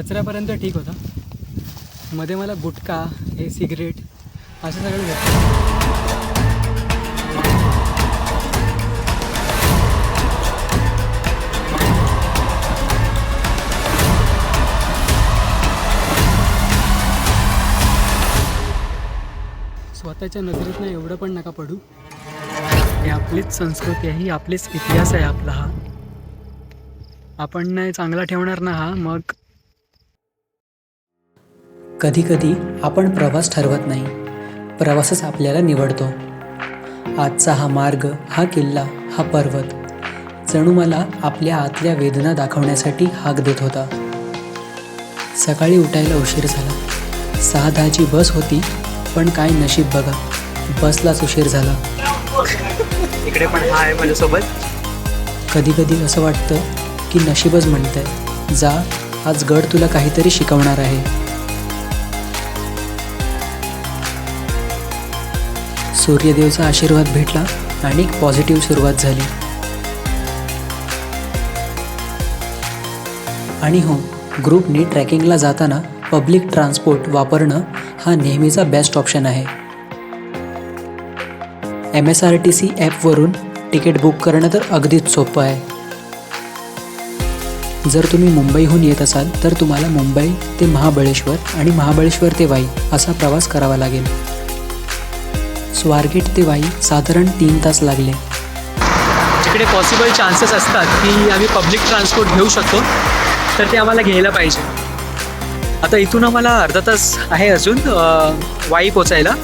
कचऱ्यापर्यंत ठीक होता. मध्ये मला गुटखा हे सिगरेट असं सगळं भेटतं स्वतःच्या नजरेतनं एवढं पण नका पडू. ही आपलीच संस्कृती आहे ही आपलीच इतिहास आहे आपला हा. आपण नाही चांगला ठेवणार ना हा मग कधीकधी आपण प्रवास ठरवत नाही. प्रवासच आपल्याला निवडतो. आजचा हा मार्ग हा किल्ला हा पर्वत जणू मला आपल्या आतल्या वेदना दाखवण्यासाठी हाक देत होता. सकाळी उठायला उशीर झाला. सहा दहाची बस होती पण काय नशीब बघा बसलाच उशीर झाला. इकडे पण हा आहे माझ्यासोबत. कधी कधी असं वाटतं की नशीबच म्हणतंय जा आज गड तुला काहीतरी शिकवणार आहे. सूर्यदेवचा आशीर्वाद भेटला आणि एक पॉझिटिव्ह सुरुवात झाली. आणि हो ग्रुपने ट्रॅकिंगला जाताना पब्लिक ट्रान्सपोर्ट वापरणं हा नेहमीचा बेस्ट ऑप्शन आहे. M S R T C ॲपवरून तिकीट बुक करणं तर अगदीच सोपं आहे. जर तुम्ही मुंबईहून येत असाल तर तुम्हाला मुंबई ते महाबळेश्वर आणि महाबळेश्वर ते वाई असा प्रवास करावा लागेल. स्वारगेट ते वाई साधारण तीन तास लागले. जिकडे पॉसिबल चान्सेस असतात की आम्ही पब्लिक ट्रान्सपोर्ट घेऊ शकतो तर ते आम्हाला घ्यायला पाहिजे. आता इथून आम्हाला अर्धा तास आहे अजून वाई पोचायला.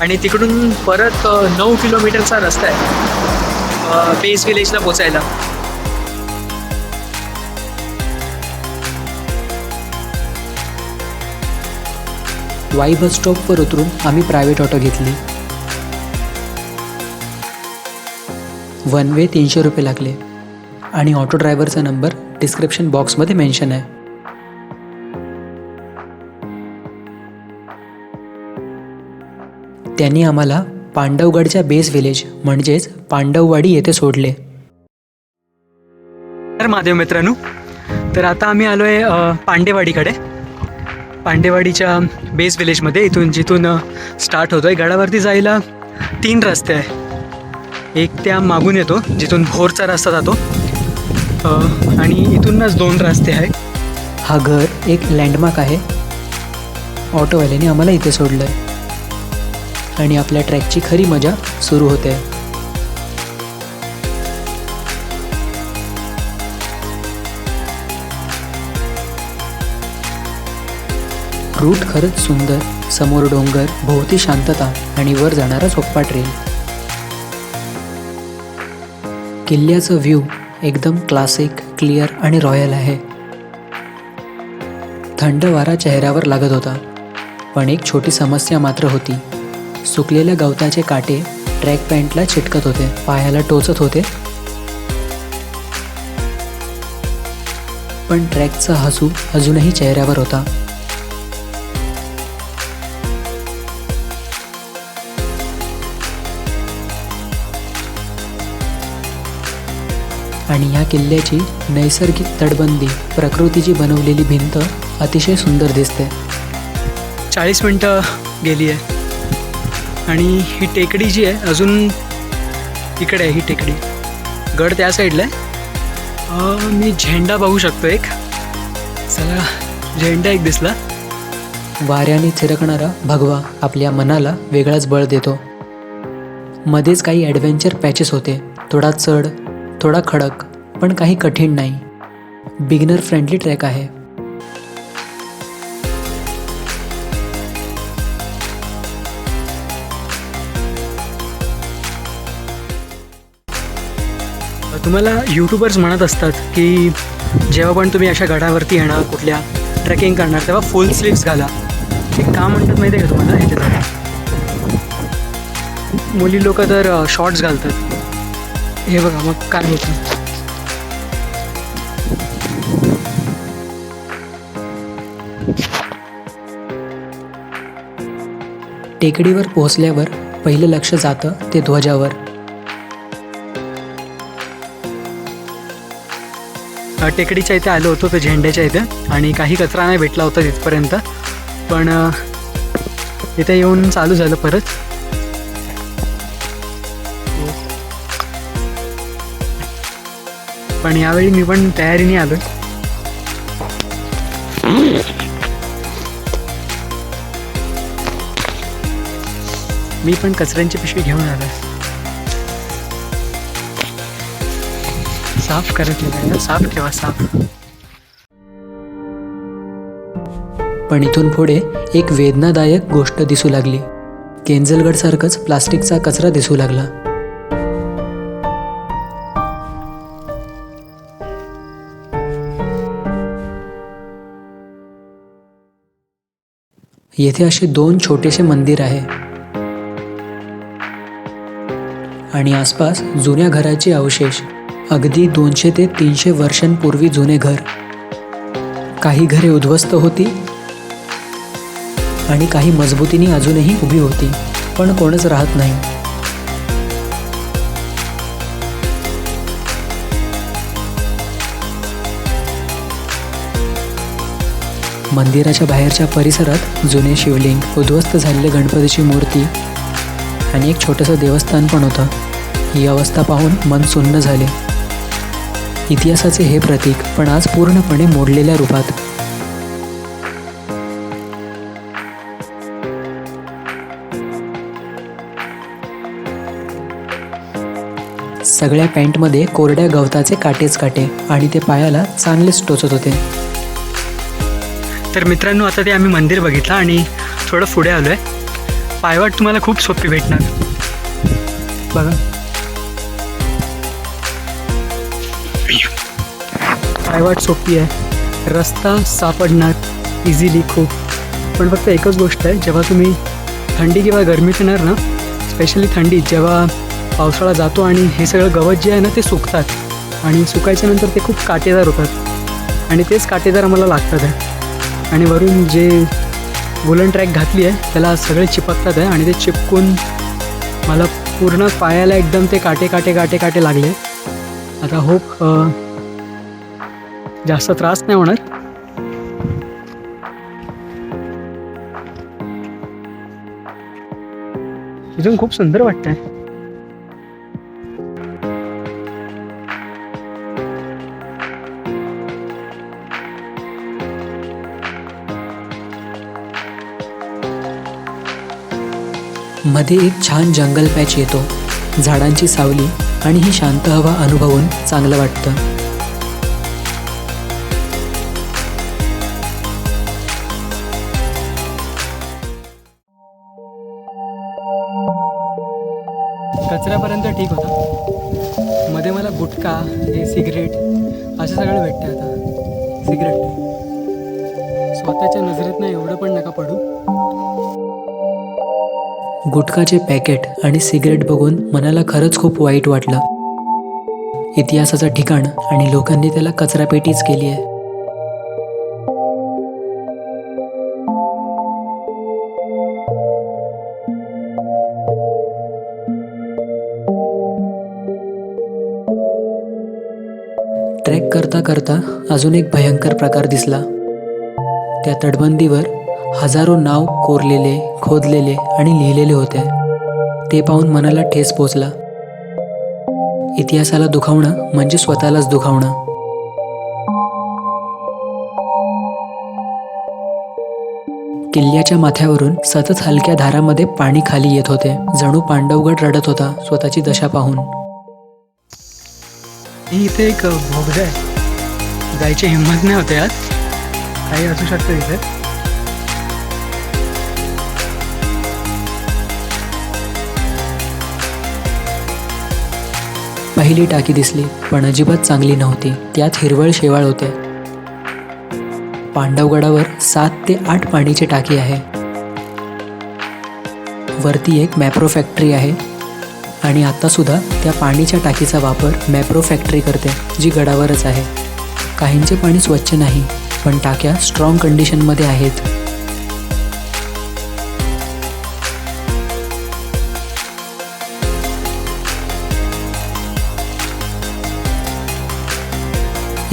आणि तिकडून परत नऊ किलोमीटरचा रस्ता आहे बेस विलेजला पोचायला. वाई बस स्टॉपवर उतरून आम्ही प्रायव्हेट ऑटो घेतली. वन वे तीनशे रुपये लागले. आणि ऑटो ड्रायव्हरचा नंबर डिस्क्रिप्शन बॉक्समध्ये मेन्शन आहे. त्यांनी आम्हाला पांडवगडच्या बेस विलेज म्हणजेच पांडववाडी येथे सोडले. तर महादेव मित्रांनो तर आता आम्ही आलो आहे पांडेवाडीकडे. पांडेवाडीच्या बेस विलेजमध्ये इथून जिथून स्टार्ट होतो आहे गडावरती जायला तीन रस्ते आहे एक त्या मागून येतो जिथून भोरचा रस्ता जातो. आणि इथूनच दोन रस्ते आहे हा घर एक लँडमार्क आहे. ऑटोवाल्याने आम्हाला इथे सोडलं आहे आणि आपल्या ट्रॅकची खरी मजा सुरू होते. रूट खरंच सुंदर समोर डोंगर भोवती शांतता आणि वर जाणारा सोप्पा ट्रेल किल्ल्याचं व्ह्यू एकदम क्लासिक क्लिअर आणि रॉयल आहे. थंड वारा चेहऱ्यावर लागत होता पण एक छोटी समस्या मात्र होती. सुकलेल्या गवताचे काटे ट्रॅक पॅन्टला चिटकत होते पायाला टोचत होते. पण ट्रॅकचा हसू अजूनही चेहऱ्यावर होता. आणि ह्या किल्ल्याची नैसर्गिक तटबंदी प्रकृतीची बनवलेली भिंत अतिशय सुंदर दिसते. चाळीस मिनटं गेली आहे. आणि ही टेकडी जी आहे अजून इकडे आहे ही टेकडी. गड त्या साईडला आहे. मी झेंडा बघू शकतो एक. चला झेंडा एक दिसला. वाऱ्याने थिरकणारा भगवा आपल्या मनाला वेगळाच बळ देतो. मध्येच काही ॲडव्हेंचर पॅचेस होते. थोडा चढ थोडा खडक पण काही कठीण नाही. बिगिनर फ्रेंडली ट्रॅक आहे. तुम्हाला यूट्यूबर्स म्हणत असतात की जेव्हा पण तुम्ही अशा गडावरती येणार कुठल्या ट्रेकिंग करणार तेव्हा फुल स्लीव्स घाला. ते का म्हणतात माहिती आहे का तुम्हाला हे मुली लोक तर शॉर्ट्स घालतात. हे बघा मग काय होतं? टेकडीवर पोहोचल्यावर पहिलं लक्ष जातं ते ध्वजावर. टेकडीच्या इथे आलो होतो तर झेंड्याच्या इथे आणि काही कचरा नाही भेटला होता तिथपर्यंत. पण इथे येऊन चालू झालं परत. पण यावेळी मी पण तयारीने आलो मी पण कचऱ्यांची पिशवी घेऊन आलो साफ करत नाही साफ ठेवा साफ. पण इथून पुढे एक वेदनादायक गोष्ट दिसू लागली. केंजलगडसारखंच प्लास्टिकचा कचरा दिसू लागला. येथे असे दोन छोटेसे मंदिर आहे. आणि आसपास जुन्या घराचे अवशेष अगदी दोनशे ते तीनशे वर्षांपूर्वी जुने घर. काही घरे उद्ध्वस्त होती आणि काही मजबूतीने अजूनही उभी होती पण कोणच राहत नाही. मंदिराच्या बाहेरच्या परिसरात जुने शिवलिंग उद्ध्वस्त झालेले गणपतीची मूर्ती आणि एक छोटंसं देवस्थान पण होतं. ही अवस्था पाहून मन सुन्न झाले. इतिहासाचे हे प्रतीक पण आज पूर्णपणे मोडलेल्या रूपात. सगळ्या पॅन्टमध्ये कोरड्या गवताचे काटेच काटे आणि ते पायाला चांगलेच टोचत होते. तर मित्रांनो आता ते आम्ही मंदिर बघितलं आणि थोडं पुढे आलो आहे पायवाट तुम्हाला खूप सोपी भेटणार. बघा. पायवाट सोपी आहे. रस्ता सापडणार इझिली खूप. पण फक्त एकच गोष्ट आहे जेव्हा तुम्ही थंडी किंवा गरमीत येणार ना स्पेशली थंडी जेव्हा पावसाळा जातो आणि हे सगळं गवत जे आहे ना ते सुकतात. आणि सुकायच्यानंतर ते खूप काटेदार होतात. आणि तेच काटेदार आम्हाला लागतात. आहे आणि वरून जे वुलन ट्रॅक घातली आहे. त्याला सगळे चिपकतात आहे आणि ते चिपकून मला पूर्ण पायाला एकदम ते काटे काटे काटे काटे लागले. आता होप जास्त त्रास नाही होणार. इथून खूप सुंदर वाटतंय. मध्ये एक छान जंगल पॅच येतो. झाडांची सावली आणि ही शांत हवा अनुभवून चांगलं वाटतं. कचऱ्यापर्यंत ठीक होता. मध्ये मला गुटखा हे सिगरेट असं सगळं भेटतं आता. सिगरेट. स्वतःच्या नजरेतनं एवढं पण नका पडू. गुटखाचे पॅकेट आणि सिगरेट बघून मनाला खरंच खूप वाईट वाटलं. इतिहासाचं ठिकाण आणि लोकांनी त्याला कचरापेटीच केली आहे. ट्रेक करता करता अजून एक भयंकर प्रकार दिसला. त्या तटबंदीवर हजारो नाव कोरलेले खोदलेले आणि लिहिलेले होते. ते पाहून मनाला ठेस पोचला. इतिहासाला दुखावणं म्हणजे स्वतःलाच दुखावणं. किल्ल्याच्या माथ्यावरून सतत हलक्या धारामध्ये पाणी खाली येत होते. जणू पांडवगड रडत होता स्वतःची दशा पाहून. इथे एक भोगदा आहे जायची हिंमत नाही होते यात. काही असू शकतं इथे. पहिली टाकी दिसली पण अजिबात चांगली नव्हती. त्यात हिरवळ शेवाळ होते. पांडवगडावर सात ते आठ पाणीची टाकी आहे. वरती एक मॅप्रो फॅक्टरी आहे आणि आत्तासुद्धा त्या पाणीच्या टाकीचा वापर मॅप्रो फॅक्टरी करते जी गडावरच आहे. काहींचे पाणी स्वच्छ नाही पण टाक्या स्ट्रॉंग कंडिशनमध्ये आहेत.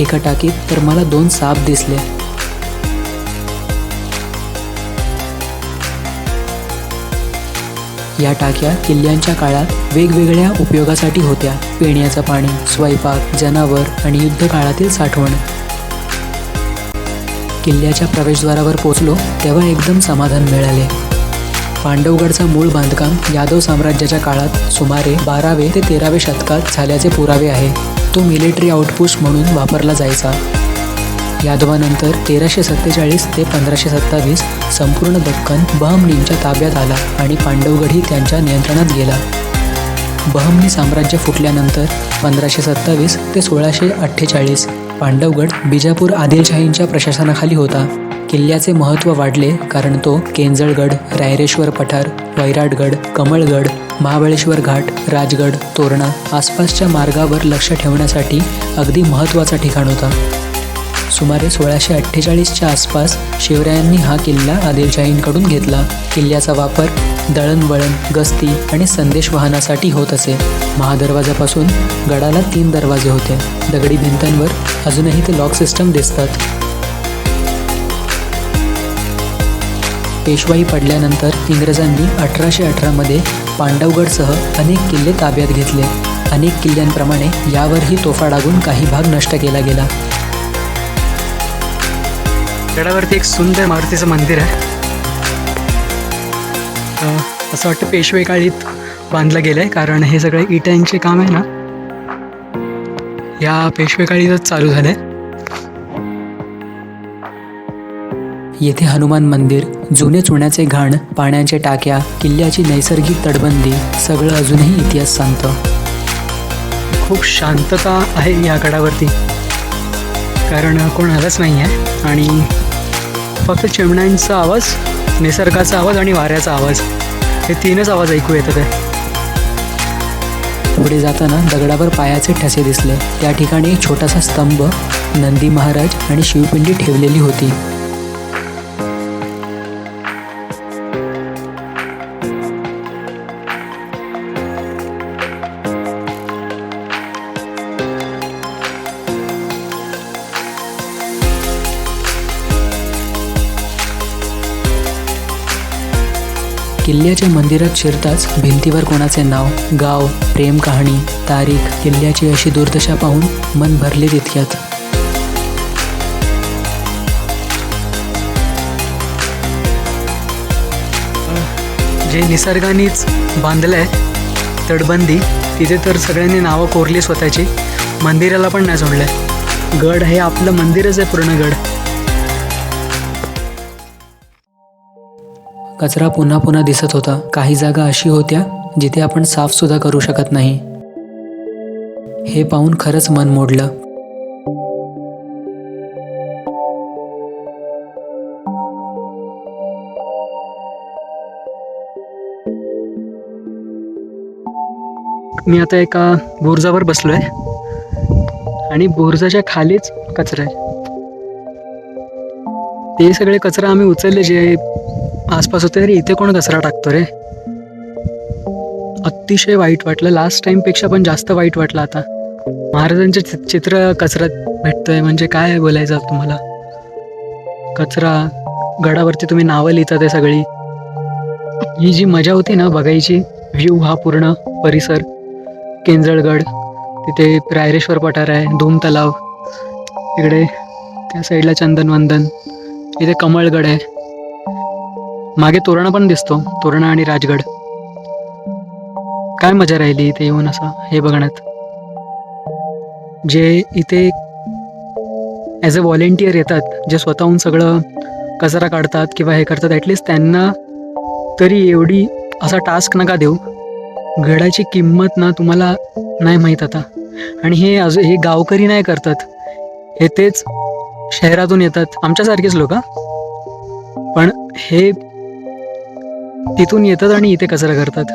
एका टाकीत तर मला दोन साप दिसले. या टाक्या किल्ल्यांच्या काळात वेगवेगळ्या उपयोगासाठी होत्या. पिण्याचं पाणी स्वयंपाक जनावर आणि युद्ध काळातील साठवण. किल्ल्याच्या प्रवेशद्वारावर पोचलो तेव्हा एकदम समाधान मिळाले. पांडवगडचा मूळ बांधकाम यादव साम्राज्याच्या काळात सुमारे बारावे ते तेरावे शतकात झाल्याचे पुरावे आहे. तो मिलिटरी आउटपोस्ट म्हणून वापरला जायचा. यादवानंतर तेराशे सत्तेचाळीस ते पंधराशे सत्तावीस संपूर्ण दक्कन बहमनींच्या ताब्यात आला आणि पांडवगडही त्यांच्या नियंत्रणात गेला. बहमनी साम्राज्य फुटल्यानंतर पंधराशे सत्तावीस ते सोळाशे अठ्ठेचाळीस पांडवगड बिजापूर आदिलशाहींच्या प्रशासनाखाली होता. किल्ल्याचे महत्त्व वाढले कारण तो केंजळगड रायरेश्वर पठार वैराटगड कमळगड महाबळेश्वर घाट राजगड तोरणा आसपासच्या मार्गावर लक्ष ठेवण्यासाठी अगदी महत्त्वाचा ठिकाण होता. सुमारे सोळाशे अठ्ठेचाळीसच्या आसपास शिवरायांनी हा किल्ला आदिलशाहींकडून घेतला. किल्ल्याचा वापर दळणवळण गस्ती आणि संदेश वाहनासाठी होत असे. महादरवाजापासून गडाला तीन दरवाजे होते. दगडी भिंतांवर अजूनही ते लॉक सिस्टम दिसतात. पेशवाई पडल्यानंतर इंग्रजांनी अठराशे अठरामध्ये पांडवगडसह अनेक किल्ले ताब्यात घेतले. अनेक किल्ल्यांप्रमाणे यावरही तोफा डागून काही भाग नष्ट केला गेला. गडावरती एक सुंदर मारुतीचं मंदिर आहे. असं वाटतं पेशवे काळीत बांधलं गेलं आहे कारण हे सगळे इटांचे काम आहे ना? या पेशवे काळीतच चालू झालं आहे येथे हनुमान मंदिर जुने चुण्याचे घाण पाण्याच्या टाक्या किल्ल्याची नैसर्गिक तटबंदी सगळं अजूनही इतिहास सांगतं. खूप शांतता आहे या गडावरती. कारण कोण आलंच नाही आहे आणि फक्त चिमण्यांचा आवाज निसर्गाचा आवाज आणि वाऱ्याचा आवाज हे तीनच आवाज ऐकू येतात आहे पुढे जाताना दगडावर पायाचे ठसे दिसले. त्या ठिकाणी एक छोटासा स्तंभ नंदी महाराज आणि शिवपिंडी ठेवलेली होती. किल्ल्याच्या मंदिरात शिरताच भिंतीवर कोणाचे नाव गाव प्रेम कहाणी तारीख किल्ल्याची अशी दुर्दशा पाहून मन भरले तितक्यात. जे निसर्गानेच बांधलं आहे तटबंदी तिथे तर सगळ्यांनी नावं कोरली स्वतःची मंदिराला पण नाही सोडलं गड हे आपलं मंदिरच आहे पूर्ण गड. कचरा पुन्हा पुन्हा दिसत होता. काही जागा अशी होत्या जिथे आपण साफसुद्धा करू शकत नाही. हे पाहून खरंच मन मोडलं. मी आता एका बोरजावर बसलो आहे आणि बोरजाच्या खालीच कचरा आहे. ते सगळे कचरा आम्ही उचलले जे आसपास होते तरी इथे कोण कचरा टाकतो रे? अतिशय वाईट वाटलं. लास्ट टाईमपेक्षा पण जास्त वाईट वाटलं आता. महाराजांचे चित्र कचऱ्यात भेटतंय. म्हणजे काय बोलायचं तुम्हाला? कचरा गडावरती तुम्ही नावं लिहिता ते सगळी. ही जी मजा होती ना बघायची व्ह्यू हा पूर्ण परिसर. केंजळगड तिथे रायरेश्वर पठार आहे धूम तलाव. इकडे त्या साईडला चंदनवंदन. इथे कमळगड आहे. मागे तोरणा पण दिसतो तोरणा आणि राजगड. काय मजा राहिली इथे येऊन असं हे बघण्यात? जे इथे ॲज अ व्हॉलेंटियर येतात जे स्वतःहून सगळं कचरा काढतात किंवा हे करतात ॲटलिस्ट त्यांना तरी एवढी असा टास्क नका देऊ. गडाची किंमत ना तुम्हाला नाही माहीत आता. आणि हे अजून हे गावकरी नाही करतात. हे तेच शहरातून येतात. आमच्यासारखेच लोक. पण हे तिथून येतात आणि इथे कचरा करतात.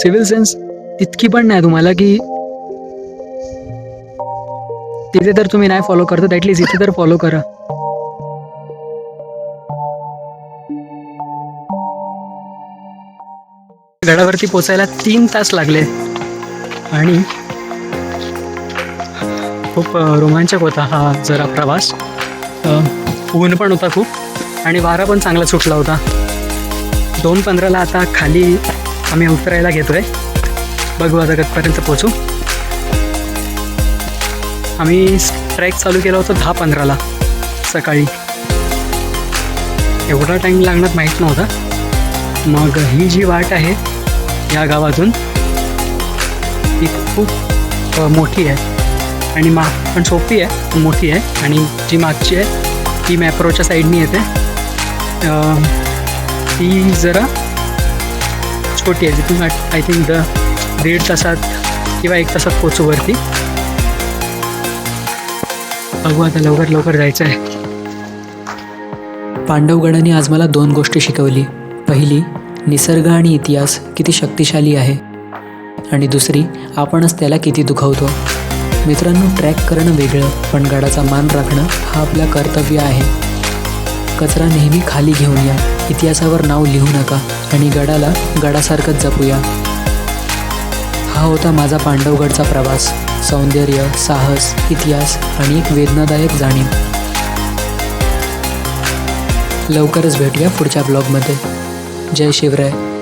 सिव्हिल सेन्स इतकी पण नाही तुम्हाला की तिथे तर तुम्ही नाही फॉलो करतात ॲटलीस्ट इथे तर फॉलो करा. गडावरती पोचायला तीन तास लागले. आणि खूप रोमांचक होता हा जरा प्रवास. ऊन पण होता खूप. आणि वारा पण चांगला सुटला होता. दोन पंधराला आता खाली आम्ही उतरायला घेतोय. बघू आता कधपर्यंत पोचू आम्ही ट्रॅक चालू केला होता दहा पंधराला सकाळी. एवढा टाईम लागणार माहीत नव्हता. मग ही जी वाट आहे या गावातून ती खूप मोठी आहे. आणि मा पण सोपी आहे मोठी आहे. आणि जी मागची आहे ती मॅप्रोच्या साईडनी येते. ती जरा छोटी आहे तिथून आय थिंक द दीड तासात किंवा एक तासात पोचू वरती. बघू आता लवकर लवकर जायचं आहे. पांडवगडाने आज मला दोन गोष्टी शिकवली. पहिली निसर्ग आणि इतिहास किती शक्तिशाली आहे. आणि दुसरी आपणच त्याला किती दुखावतो. मित्रांनो ट्रॅक करणं वेगळं पण गडाचा मान राखणं हा आपला कर्तव्य आहे. कचरा नेहमी खाली घेऊन या. इतिहासावर नाव लिहू नका आणि गडाला गडासारखंच जपूया. हा होता माझा पांडवगडचा प्रवास. सौंदर्य साहस इतिहास आणि एक वेदनादायक जाणीव. लवकरच भेटूया पुढच्या ब्लॉगमध्ये. जय शिवराय.